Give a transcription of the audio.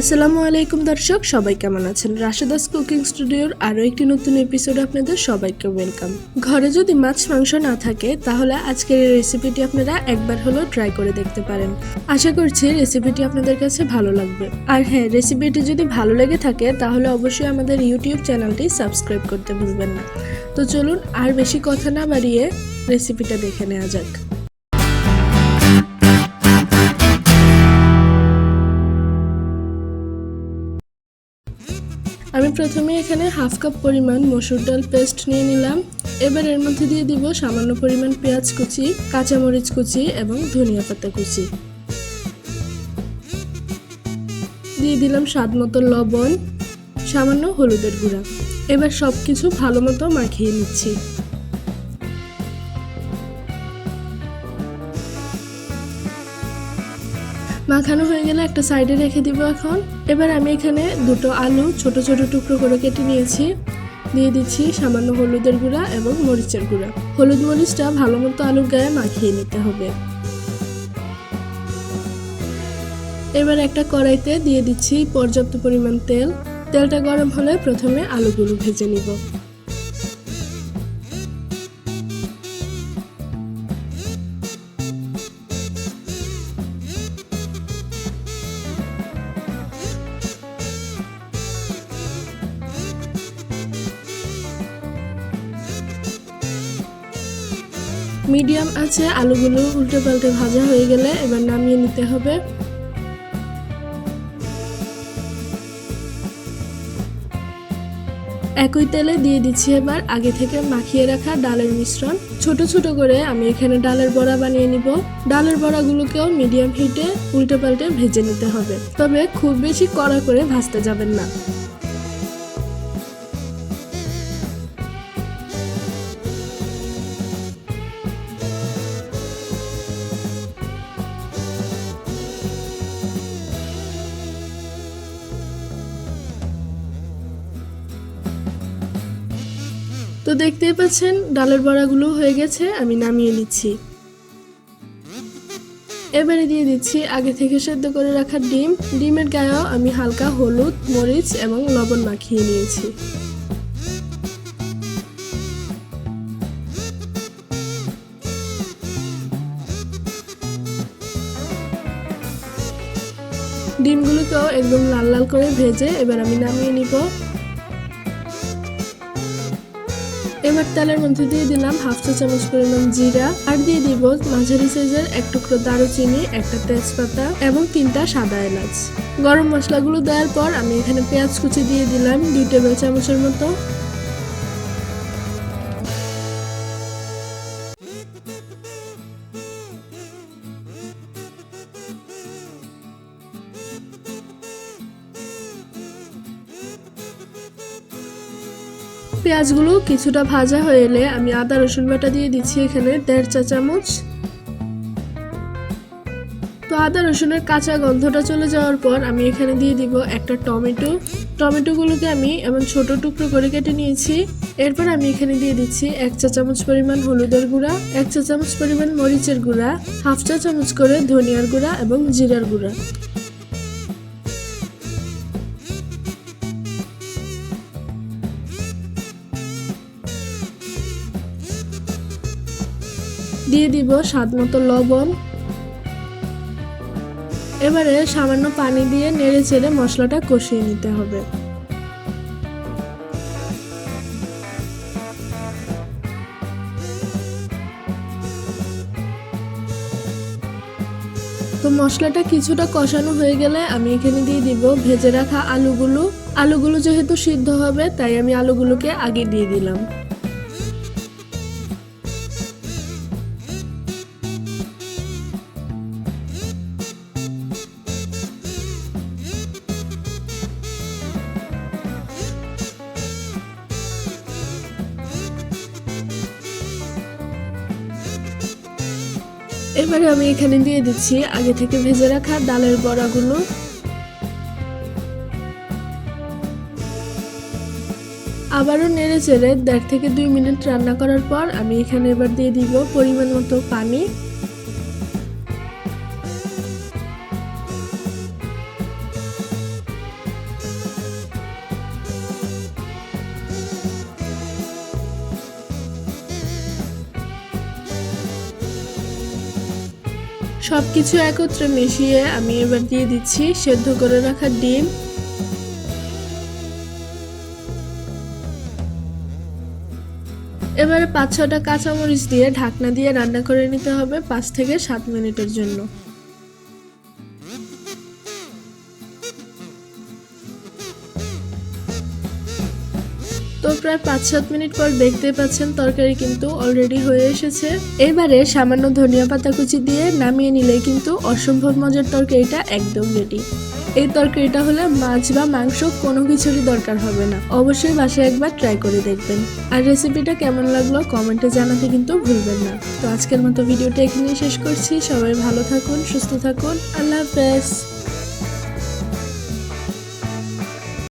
আসসালামু আলাইকুম দর্শক, সবাই কেমন আছেন? রাশেদাস কুকিং স্টুডিওর আরও একটি নতুন এপিসোড আপনাদের সবাইকে ওয়েলকাম ঘরে যদি মাছ, মাংস না থাকে, তাহলে আজকের এই রেসিপিটি আপনারা একবার হলেও ট্রাই করে দেখতে পারেন। আশা করছি রেসিপিটি আপনাদের কাছে ভালো লাগবে। আর হ্যাঁ রেসিপিটি যদি ভালো লেগে থাকে, তাহলে অবশ্যই আমাদের ইউটিউব চ্যানেলটি সাবস্ক্রাইব করতে ভুলবেন না। তো চলুন আর বেশি কথা না বাড়িয়ে রেসিপিটা দেখে নেওয়া যাক। আমি প্রথমে এখানে হাফ কাপ পরিমাণ মসুর ডাল পেস্ট নিয়ে নিলাম। এবার এর মধ্যে দিয়ে দিব সামান্য পরিমাণ পেঁয়াজ কুচি, কাঁচামরিচ কুচি এবং ধনিয়া পাতা কুচি। দিয়ে দিলাম স্বাদ মতো লবণ, সামান্য হলুদের গুঁড়া। এবার সব কিছু ভালো মতো মাখিয়ে নিচ্ছি। মাখানো হয়ে গেলে একটা সাইডে রেখে দিব এখন। এবার আমি এখানে দুটো আলু ছোট ছোট টুকরো করে কেটে নিয়েছি। দিয়ে দিচ্ছি সামান্য হলুদের গুঁড়া এবং মরিচের গুঁড়া। হলুদ মরিচটা ভালো মতো আলুর গায়ে মাখিয়ে নিতে হবে। এবার একটা কড়াইতে দিয়ে দিচ্ছি পর্যাপ্ত পরিমাণ তেল। তেলটা গরম হলে প্রথমে আলুগুলো ভেজে নিব। মিডিয়াম আছে, আলুগুলো উল্টে পাল্টে ভাজা হয়ে গেলে এবার নামিয়ে নিতে হবে। একই তেলে দিয়ে দিচ্ছি এবার আগে থেকে মাখিয়ে রাখা ডালের মিশ্রণ। ছোট ছোট করে আমি এখানে ডালের বড়া বানিয়ে নিব। ডালের বড়াগুলোকেও মিডিয়াম হিটে উল্টে পাল্টে ভেজে নিতে হবে। তবে খুব বেশি কড়া করে ভাজতে যাবেন না। তো দেখতেই পাচ্ছেন, ডালের বড়াগুলো হয়ে গেছে, আমি নামিয়ে নিচ্ছি। এবারে দিয়ে দিচ্ছি আগে থেকে সেদ্ধ করে রাখা ডিম। ডিমের গায়েও আমি হালকা হলুদ, মরিচ এবং লবণ মাখিয়ে নিয়েছি। ডিমগুলোকেও একদম লাল লাল করে ভেজে এবার আমি নামিয়ে নিব। এবার তেলের মধ্যে দিয়ে দিলাম হাফ চা চামচ পরিমাণ জিরা আর দিয়ে দিব মাঝারি সাইজের এক টুকরো দারুচিনি, একটা তেজপাতা এবং তিনটা সাদা এলাচ। গরম মশলাগুলো দেওয়ার পর আমি এখানে পেঁয়াজ কুচি দিয়ে দিলাম দুই টেবিল চামচের মতো। পেঁয়াজগুলো কিছুটা ভাজা হয়ে এলে আমি আদা রসুন বাটা দিয়ে দিচ্ছি এখানে দেড় চা চামচ। তো আদা রসুনের কাঁচা গন্ধটা চলে যাওয়ার পর আমি এখানে দিয়ে দিব একটা টমেটো। টমেটোগুলোকে আমি এমন ছোট টুকরো করে কেটে নিয়েছি। এরপর আমি এখানে দিয়ে দিচ্ছি এক চা চামচ পরিমাণ হলুদের গুঁড়া, এক চা চামচ পরিমাণ মরিচের গুঁড়া, হাফ চা চামচ করে ধনিয়ার গুঁড়া এবং জিরার গুঁড়া। দিয়ে দিব স্বাদ মতো লবণ। এবারে সামান্য পানি দিয়ে নেড়ে চেড়ে মশলাটা কষিয়ে নিতে হবে। তো মশলাটা কিছুটা কষানো হয়ে গেলে আমি এখানে দিয়ে দিব ভেজে রাখা আলুগুলো। আলুগুলো যেহেতু সিদ্ধ হবে, তাই আমি আলুগুলোকে আগে দিয়ে দিলাম। এবারে আমি এখানে দিয়ে দিচ্ছি আগে থেকে ভেজে রাখা ডালের বড়াগুলো। আবারও নেড়ে চেড়ে দেড় থেকে দুই মিনিট রান্না করার পর আমি এখানে এবার দিয়ে দিব পরিমাণ মতো পানি। সব কিছু একত্রে মিশিয়ে আমি এবার দিয়ে দিচ্ছি সেদ্ধ করে রাখা ডিম। এবারে পাঁচ ছটা কাঁচামরিচ দিয়ে ঢাকনা দিয়ে রান্না করে নিতে হবে পাঁচ থেকে সাত মিনিটের জন্য। প্রায় পাঁচ সাত মিনিট পর দেখতে পাচ্ছেন তরকারি কিন্তু অলরেডি হয়ে এসেছে। এবারে সামান্য ধনিয়া পাতা কুচি দিয়ে নামিয়ে নিলে কিন্তু অসম্ভব মজার তরকারিটা একদম রেডি এই তরকারিটা হলে মাছ বা মাংস কোনো কিছুরই দরকার হবে না। অবশ্যই বাসায় একবার ট্রাই করে দেখবেন। আর রেসিপিটা কেমন লাগল কমেন্টে জানাতে কিন্তু ভুলবেন না। তো আজকের মতো ভিডিওটা এখানেই শেষ করছি। সবাই ভালো থাকুন, সুস্থ থাকুন। আল্লাহ হাফেজ।